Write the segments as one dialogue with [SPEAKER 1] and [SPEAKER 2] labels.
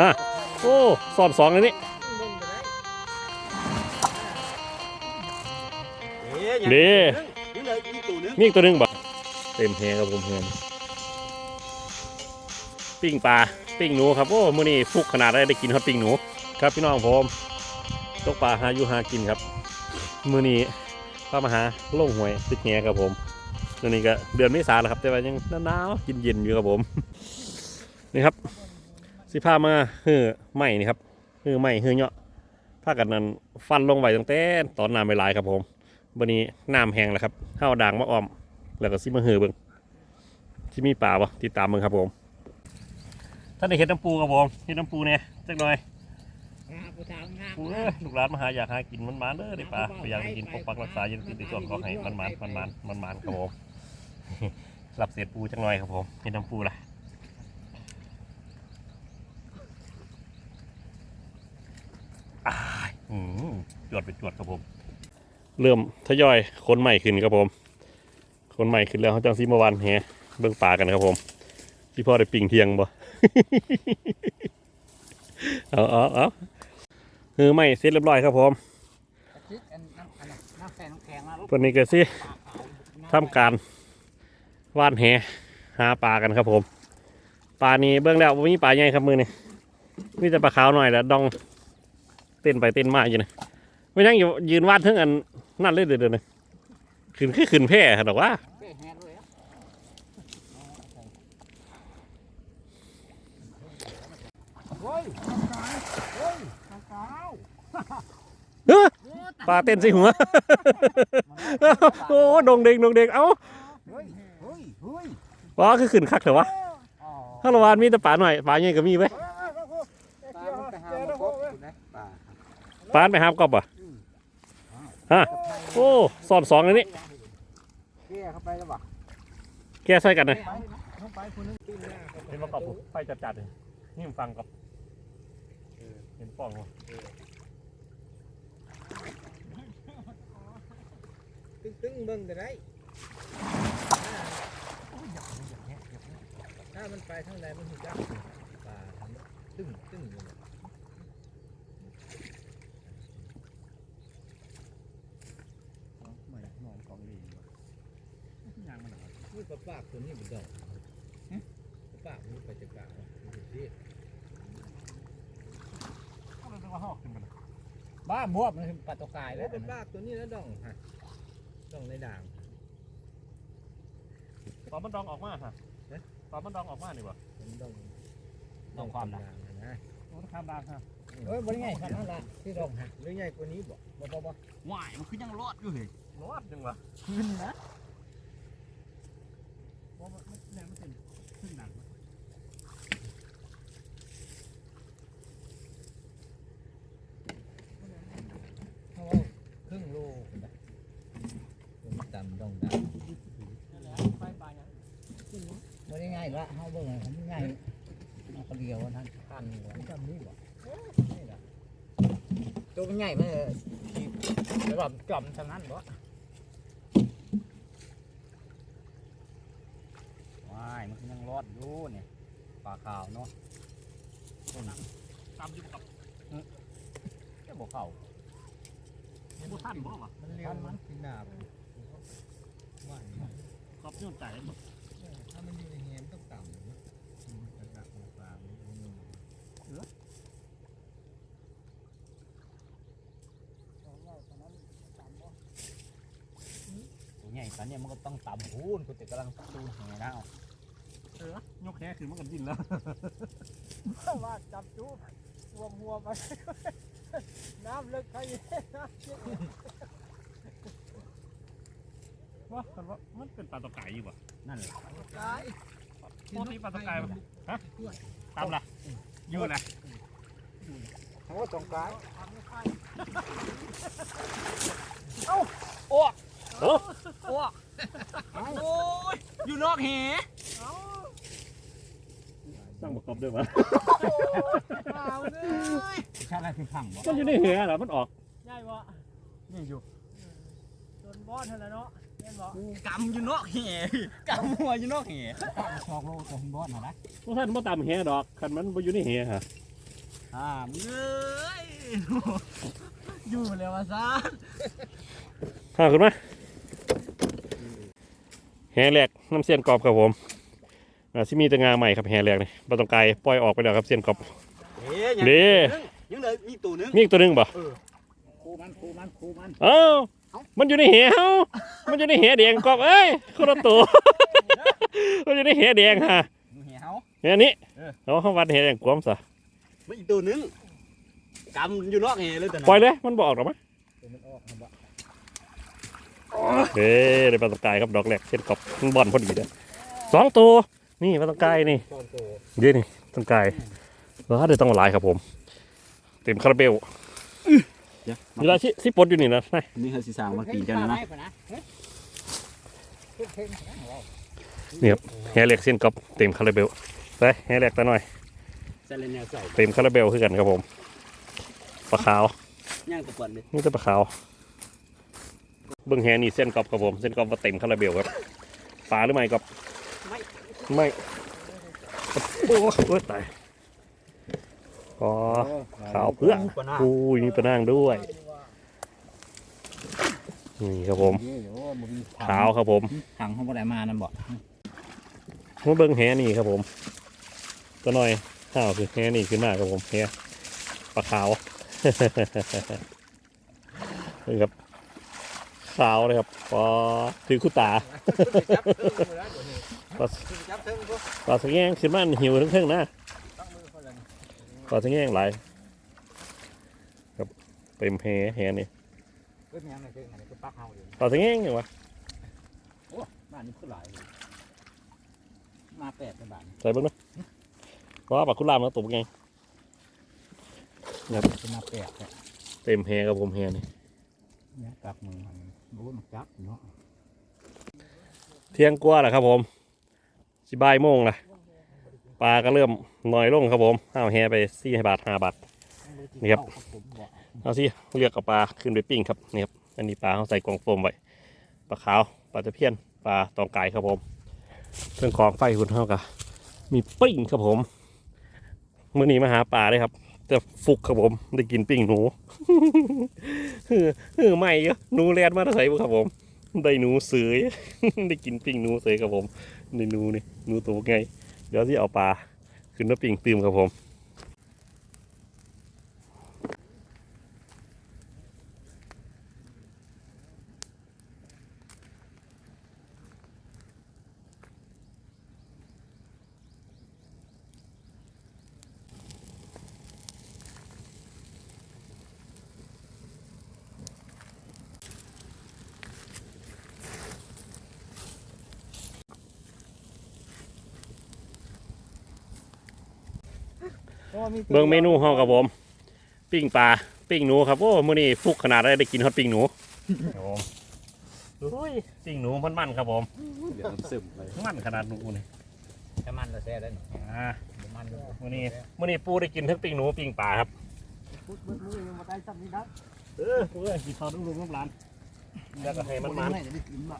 [SPEAKER 1] ฮะโอ้สอนสองอันนี้เด้
[SPEAKER 2] นี่เลยอีกตัวหนึง
[SPEAKER 1] มีอีกตัวหนึงบ่เต็มแฮครับผมแฮมปิ้งปลาปิ้งหนูครับโอ้มื้อนี้ฟุกขนาดได้ได้กินครับปิ้งหนูครับพี่น้องผมตกปลาหาอยู่หากินครับมื้อนี้พามาหาลงหวยติดแงครับผมตอนนี้ก็เดือนเมษาแล้วครับ แต่ว่ายังหนาวๆกินเย็นอยู่ครับผม นี่ครับ สิพามาเฮือไหม้นี่ครับเฮือไหม้เฮือเนาะพากันนั้นฟันลงไว้ตั้งแต่ตอนน้ำไม่หลายครับผมวันนี้น้ำแห้งแล้วครับเฮาด่างมาอ้อม แล้วก็สิมาเฮือเบิ่งที่มีป่าปะติดตามเบิ่งครับผมท่านได้เห็ดน้ำปูครับผมเห็ดน้ำปูเนี่ยจักหน่อย
[SPEAKER 3] กูถามงาม
[SPEAKER 1] ปูเอ้ยลูกหลานมาหาอยากหากินมันมันๆเด้อได้ปลาไปอยากได้กินปกปักรักษาอยันติดในส่วนก็ให้มันมันมันมันมันมันๆครับผมรับเศษปูจักหน่อยครับผมเห็ดน้ำปูล่ะอ้ายอืม จวดไปจวดครับผม เริ่มทยอยคนใหม่ขึ้นครับผม คนใหม่ขึ้นแล้วเขาจังซีเมื่อวานแฮะเบิ่งปลากันครับผมพี่พ่อได้ปิ่งเทียงบ่เอาเอาเอาเออไม่เสร็จเรียบร้อยครับผม
[SPEAKER 3] คิดอันน้ำอันนั้นน้ำแข็งน้ำแข็งมาลูก
[SPEAKER 1] วันนี้ก็สิทำการว่านแหหาปลากันครับผมปลานี้เบื้องแล้วว่ามีปลาใหญ่ครับมือนี่มีแต่ปลาขาวหน่อยแล้วดอง เต้นไปเต้นมาอยู่นะไม่ยังอยู่ยืนวาดเทั้งอันนั่นเลยเดี๋ยวเดี๋ยวนะขึ้นคือขึ้นแพร่ครับดอกว่า
[SPEAKER 3] เป้แฮนด้วยอะเฮ้ยเฮ้ยกระเป๋า
[SPEAKER 1] เอ้อปลาเต้นใส่หัว โอ้ดงเด็กดงเด็กเอ้า
[SPEAKER 3] เฮ้ยเฮ้ยเฮ้ย
[SPEAKER 1] ปลาคือขึ้นคักเถอะวะ
[SPEAKER 3] อ๋อ
[SPEAKER 1] ถ้าละวานมีแต่ปลาหน่อยปลาใหญ่ก็มีไว้ย
[SPEAKER 3] ปลามันไปหามาพบอยู่นะปลา
[SPEAKER 1] ปลาไปหามกอบอะฮะโอ้สอนสองอันนี้
[SPEAKER 3] เกี้ยเข้าไปแล้วบ่
[SPEAKER 1] แกใส่กันนะ
[SPEAKER 3] เข้าไปคนนึงตีนหน้า
[SPEAKER 1] เห็นมากอบไฟจัดๆเลยนี่มันฟังกับเห็นป้องวะ
[SPEAKER 3] ตึ้งตึ้งเบิ่งก็ได้ถ้ามันไปทางใดมันถึงจะปลาทำตึ้งตึ้งอยู่เนี่ย
[SPEAKER 2] ไม่นอนกองลีนยางมันหนา
[SPEAKER 3] นี่ปลากตัวนี้มันดอกปลาปากมันไปจะกลางมันสิ
[SPEAKER 2] บ้าบวบมันคือปลาตกาย
[SPEAKER 3] แล้
[SPEAKER 2] วว
[SPEAKER 3] ปลาปากตัวนี้แล้วดองฮะดองในด่าง
[SPEAKER 1] ตอนมันดองออกมาฮะตอนมันดองออกมานี่บ่
[SPEAKER 3] มันดอง
[SPEAKER 2] ดองความ
[SPEAKER 3] ด่างนะ
[SPEAKER 1] โอ้ข้ามดางฮะ
[SPEAKER 3] เอ้ยบริไงขนาดละที่ดองฮะหรือใหญ่กว่านี้บ่บ่บ่บ่
[SPEAKER 2] ว่ายมันคือยังรอดอยู่เลย
[SPEAKER 1] รอดจังวะ
[SPEAKER 2] ขึ้นนะเพราะมันเนี่ยมันเป็นขึ้นหนัง
[SPEAKER 3] เพราะว่าครึ่งโลนะตัวนี้ต่ำดองด่าง
[SPEAKER 2] ไปปลาอย่าง
[SPEAKER 3] บริไง ละเฮาเบิ่งให้มันใหญ่เอาคนเดียวนั้นพันกว่าจำนี่บ่นี่ล่ะตัวมันใหญ่มันขีดแล้วแบบจอมทางนั้นบ่
[SPEAKER 2] ว่ายมันยังรอดอยู่เนี่ยปลาขาวเนาะต้นหนัง
[SPEAKER 1] ตามอยู่กับ
[SPEAKER 2] แค่บอกเข่า
[SPEAKER 1] ยังบ่ทันบ่วะ
[SPEAKER 3] มันเลี้ยวมันกินดาบว่า
[SPEAKER 1] ขอบยุ่งใจบ่
[SPEAKER 3] ถ้ามันอยู่ในแฮมต้องต่ำนะมันจะดักหัวปลามันอยู่
[SPEAKER 2] ตัวใหญ่สันเนี่ยมันก็ต้องต่ำพูนกูจะกำลังตูนแหนะเอา
[SPEAKER 1] เออยกแค่คือมันกันดิ้นแล้ว
[SPEAKER 3] ว่าจับจูบรวมหัวไปน้ำลึกใครน้ำเชี่ยว
[SPEAKER 1] ว่ากันว่ามันเป็นปลาตะไคร้อยู่บ่
[SPEAKER 2] นั่นแหละ
[SPEAKER 3] ตาย
[SPEAKER 1] ปกติปลาตะไคร้บ่ฮะตามละอยู่นะ
[SPEAKER 3] โอ้ตรงกลาง
[SPEAKER 1] โอ้
[SPEAKER 2] โอ้ยอยู่นอกแห
[SPEAKER 1] สร้างประกอบด้วยวะ
[SPEAKER 3] เปล่าเลย
[SPEAKER 2] ใช่อะไรคือขังบ่
[SPEAKER 1] มันอยู่ในเหือเหรอมันออก
[SPEAKER 3] ใหญ่บ่
[SPEAKER 2] นี่อยู่
[SPEAKER 3] จนบอสเท่านั้นเนาะ
[SPEAKER 2] กำอยู่นอกแห่กำหัวอยู่นอกแห่
[SPEAKER 3] ชอกโลตัวบอสนะนะ
[SPEAKER 1] พวกท่านบ่ตามแหดอกคันมันบ่อยู่ในแหฮะ
[SPEAKER 2] อ่ามึงเอ้ยอยู่แล้วว่าซะ
[SPEAKER 1] ข้าขึ้นมา แหแรกน้ำเสียนกรอบครับผมอ่าสิมีแตะงาใหม่ครับแหแรกนี่บ่ต้องไกลปล่อยออกไปแล้วครับเสียนกรอบ
[SPEAKER 2] เอ๊ะยัง
[SPEAKER 1] เด้
[SPEAKER 2] ยังเหลืออีกตัวหนึง
[SPEAKER 1] มีอีกตัวหนึงบ่
[SPEAKER 3] คูมันคูมันคูมัน
[SPEAKER 1] เอ้ามันอยู่ในแหเฮามันอยู่ในแหแดงกรอบเอ้ยคนละตัวมันอยู่ในแหแดงฮะ
[SPEAKER 2] มึงเหี่ยว
[SPEAKER 1] แหนี้
[SPEAKER 2] เออ
[SPEAKER 1] เอาเข้าวัดแหแดงกวมซะ
[SPEAKER 2] มันอีกตัวหนึงกำอยู่นอกแห่เลยแต่นะ
[SPEAKER 1] ปล่อยเลยมันบ่ออกหรอกมั้ย
[SPEAKER 3] ตัวมันออกนะบ่
[SPEAKER 1] เฮ้ยได้ปลาตองกายครับดอกแรกเช่นกรอบมันบอลพอดีเลยสองตัวนี่ปลาตองกายนี่
[SPEAKER 3] ตอนตัว
[SPEAKER 1] เดี๋ยวนี่ตองกายว้าเดี๋ยวต้องเอาหลายครับผม เต็มคาราเบล
[SPEAKER 2] เดี๋ยว
[SPEAKER 1] เวลาชิสิปลดอยู่นี่นะนาย
[SPEAKER 2] นี่คือสีสางมาปีนกันแล้วนะ
[SPEAKER 1] แฮเล็กเส้นกรอบเต็มคาราเบลไปแฮเล็กตาหน่อย
[SPEAKER 2] เซเลนแนวใส่
[SPEAKER 1] เต็มคาราเบลคือกันครับผมปลาขาว
[SPEAKER 2] ย่างตะกวนเลย
[SPEAKER 1] นี่จะปลาขาว เบิ้งแฮนี่เส้นกรอบครับผม เส้นกรอบว่าเต็มคาราเบลครับปลาหรือไม่กรอบ
[SPEAKER 2] ไม่
[SPEAKER 1] ไม่โอ้โหตายอ๋อขาวเพื่อ
[SPEAKER 2] กว่าหน้า
[SPEAKER 1] อุ้ยมีปลานางด้วยนี่ครับผมขาวครับผม
[SPEAKER 3] ถังของบ่ได้มานั่นบ่
[SPEAKER 1] มาเบิ้งแฮนี่ครับผมตัวหน่อยข้าวคือแฮนี่ขึ้นมาครับผมแฮปลาขาวนี่ครับ ขาวเลยครับปอถือคู่ตาปลาปลาสะแงงขึ้นมาหิวทั้งเทิงๆนะปลาสะแงงหลายครับเต็มแฮแฮนี่
[SPEAKER 3] เพิ่นยังไงคืออันนี้คือปักเฮาอยู่
[SPEAKER 1] ปลาสะแงงยังวะ
[SPEAKER 3] บ้านนี้คือหลายมาแปดในบ้าน
[SPEAKER 1] ใส่เบิ้งนะว่าปลาคุลามแล้วตบไง
[SPEAKER 3] คือมาแปดเนี่ย
[SPEAKER 1] เต็มแฮครับผมแฮนี่
[SPEAKER 3] เนี่ยกักมือมัน รู้มันจับเนาะ
[SPEAKER 1] เที่ยงกว่าแล้วครับผมสิบ่ายโมงละปลาก็เริ่มน้อยลงครับผมเอาแฮไปสี่บาทห้าบาทนี่ครับเอาสิเรียกกับปลาขึ้นไปปิ้งครับนี่ครับอันนี้ปลาเขาใส่กล่องโฟมไว้ปลาขาวปลาตะเพียนปลาตองไก่ครับผมเครื่องของไฟคุณเท่ากับมีปิ้งครับผมมื่อนี้มาหาปลาเลยครับ จะฟุกครับผม ได้กินปิ้งหนูเฮ้อเฮ้อไม่เยอะหนูแลนมาใส่บุครับผม ได้หนูเสยได้กินปิ้งหนูเสยครับผมในหนูนี่หนูตัวไงเดี๋ยวที่เอาปลาขึ้นมาปิ้งตืมครับผม เบิ่งเมนูห้องครับผม ปิ้งปลาปิ้งหนูครับโอ้มื้อนี้ฟุกขนาดได้ได้กินฮอตปิ้งหนูครับผมโอ้ยปิ้งหนูมันมันๆครับผม
[SPEAKER 2] เดี๋ยวมันซึมไป
[SPEAKER 1] มันขนาดหนูนี่
[SPEAKER 3] ถ้ามันก็แซ่ได้นี่
[SPEAKER 1] อ่า
[SPEAKER 3] บ่มันอยู่
[SPEAKER 1] มื้อนี้มื้อนี้ปูได้กินทั้งปิ้งหนูปิ้งปลาครับ
[SPEAKER 3] พูดมือยังมาได้ซ้ำนี่นะ
[SPEAKER 1] เออเอ้ยกินข้าวลูกๆน้ำร้านแล้วก็ให้มันมัน
[SPEAKER 3] ไม่ได้กินบ่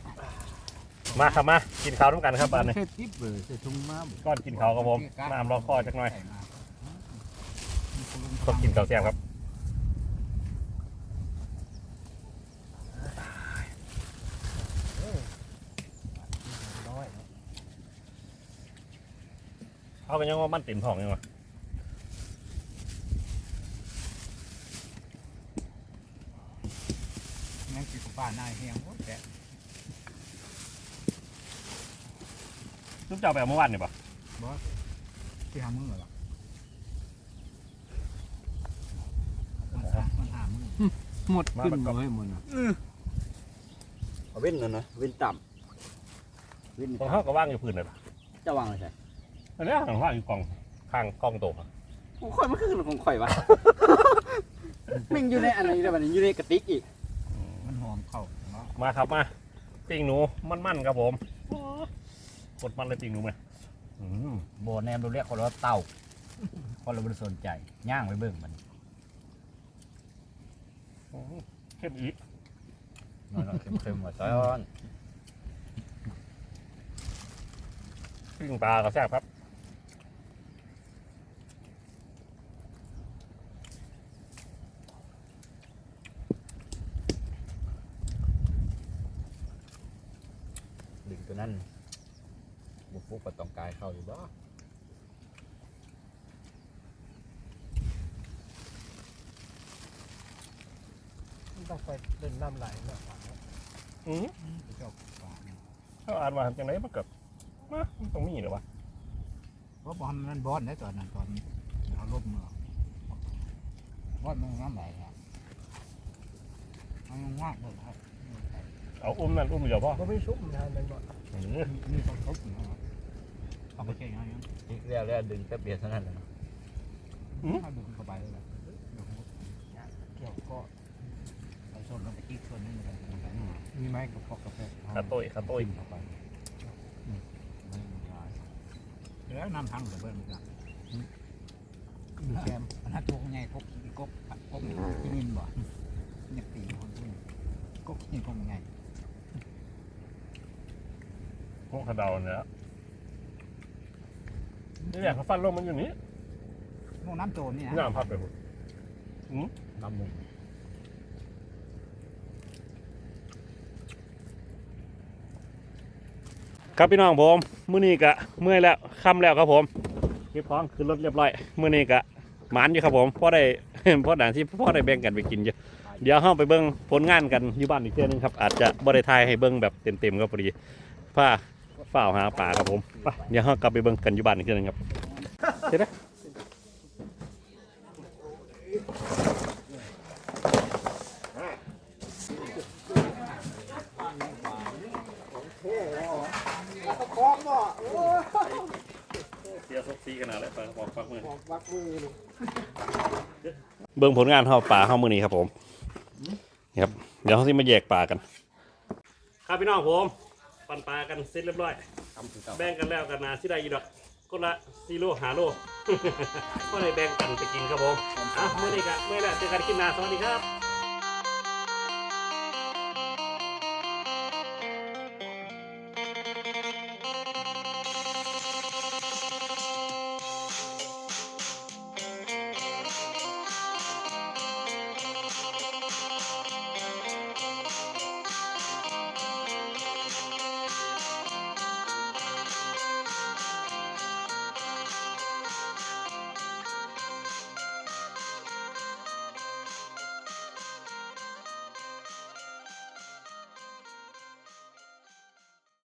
[SPEAKER 1] มาครับมากินข้าวด้วยกันครับบ้านนี้
[SPEAKER 3] เฮ็ดติ๊บเบอร์ใส่ถุงมา
[SPEAKER 1] ก้อนกินข้าวครับผมน้ำรอคอจักหน่อย ก็กินข้าวแซ่บครับเอากันยังว่ามันเต็มท้องยังวะ
[SPEAKER 3] งั้นกินกับป้าหน้าแห้งโอ้แซ่
[SPEAKER 1] ลูกเจ้าไปเอาเมื่อวานเนี่ยปะบอส
[SPEAKER 3] ที่หามือเหรอมันหามัน หามือ
[SPEAKER 2] หมดขึ้นเลยหมดนะเอาเว้นนั่นนะเว้นต่ำเว้น
[SPEAKER 1] ของเขาก็ว่างอยู่พื้นเลยปะ
[SPEAKER 2] จะวางอะไรใช่
[SPEAKER 1] อันนี้ของว่างอยู่กล่องข้างกล่องโต๊ะอะ
[SPEAKER 2] ของข่อยมันคือของข่อยวะมันอยู่ในอันนี้แล้วมันอยู่ในกระติกอีก
[SPEAKER 3] มันหอมเข้าเนาะ
[SPEAKER 1] มาครับมาปิ้งหนูมันๆครับผมกดมันเลยปิ้งหนูไหมอืม
[SPEAKER 3] โบแนมดูเรียกคนว่าเต่าคนเราไม่ได้สนใจย่างไว้เบิ่งมัน
[SPEAKER 1] เข้มอีกมั
[SPEAKER 3] นเค็มเค็มวะซ้อน
[SPEAKER 1] ปิ้งปลาก็แซ่บครับ
[SPEAKER 2] ดึงตัวนั้นบุฟฟุกกับตองกายเข้าอยู่บ่
[SPEAKER 4] ต้องไปเดินน้ำไหลเนาะ
[SPEAKER 1] อือ
[SPEAKER 3] เจ้าป่า
[SPEAKER 1] เขาอ่านมาจังไรมันกับมามันต้องมีเหรอวะ
[SPEAKER 3] เพราะบอลมันบอลได้ตอนนั้นตอนเขาลบมือบอลมันน้ำไหลครับมันงากเลยครับ
[SPEAKER 1] เอาอุ้มนั่นอุ้มเดี๋ยวพ่อ
[SPEAKER 4] ก็ไม่ชุ่มนะมันบอก
[SPEAKER 1] เออ
[SPEAKER 3] นี่ต้องทุบนะครับเอาไปแค่ยังไง
[SPEAKER 2] อีกแล้วแล้วดึงแป๊บเดียวเท่านั้นแหละเนาะ
[SPEAKER 3] ถ้าดึงเข้าไปเลยนะเกี่ยวก็ไป ชนลงไปที่ส่วนนี้มันจะมีไม้กับพอกกาแฟ
[SPEAKER 1] ขาโต้ยขาโต้ย
[SPEAKER 3] เข้าไปแล้วนำทางเบิ้ลกัน
[SPEAKER 4] มีแกม
[SPEAKER 3] อันนั้นตัวใหญ่กบกบกบที่นินบ่เนี่ยปีคนที่กบนี่กบใหญ่
[SPEAKER 1] พวกขดาวเนี่ยนี่แหละเขาฟันลงมันอยู่นี่
[SPEAKER 3] พวกน้ำโจรนี่นะ
[SPEAKER 1] น้ำพัดไปหมด
[SPEAKER 2] น้ำมุง
[SPEAKER 1] ครับพี่น้องผมมื้อนี้กะเมื่อยแล้วค่ำแล้วครับผมเก็บของขึ้นรถเรียบร้อยมื้อนี้กะหมานอยู่ครับผมพ่อได้พ่อด่านที่พ่อได้แบ่งกันไปกินอยู่เดี๋ยวห้องไปเบิ้งผลงานกันอยู่บ้านอีกเที่ยนึงครับอาจจะบ่ไทายให้เบิ้งแบบเต็มๆครับพอดีผ้าฝ้าหาป่าครับผมไปเดี๋ยวห้องกลับไปเบิ้งกันอยู่บ้านอีกเที่ยนึงครับเสร็จแล้ ว
[SPEAKER 4] คล้องบ่โอ้
[SPEAKER 1] เสียซกซีขนาดแล้วปลาบอกฟักมือ
[SPEAKER 4] บอกวักมือลูก
[SPEAKER 1] เบิ่งผลงานเฮาปลาเฮามื้อนี้ครับผมนี่ครับ เดี๋ยวเฮาสิมาแยกปลากัน ครับพี่น้องผม ปันปลากันเสร็จเรียบร้อย
[SPEAKER 2] ทำคือเก่า
[SPEAKER 1] แบ่งกันแล้วกันนาสิได้อีดอกคนละ4โล5โลก็เลยแบ่งกันไปกินครับผมอะมื้อนี้ก็มื้อแล้วเจอกันคลิปหน้าสวัสดีครับ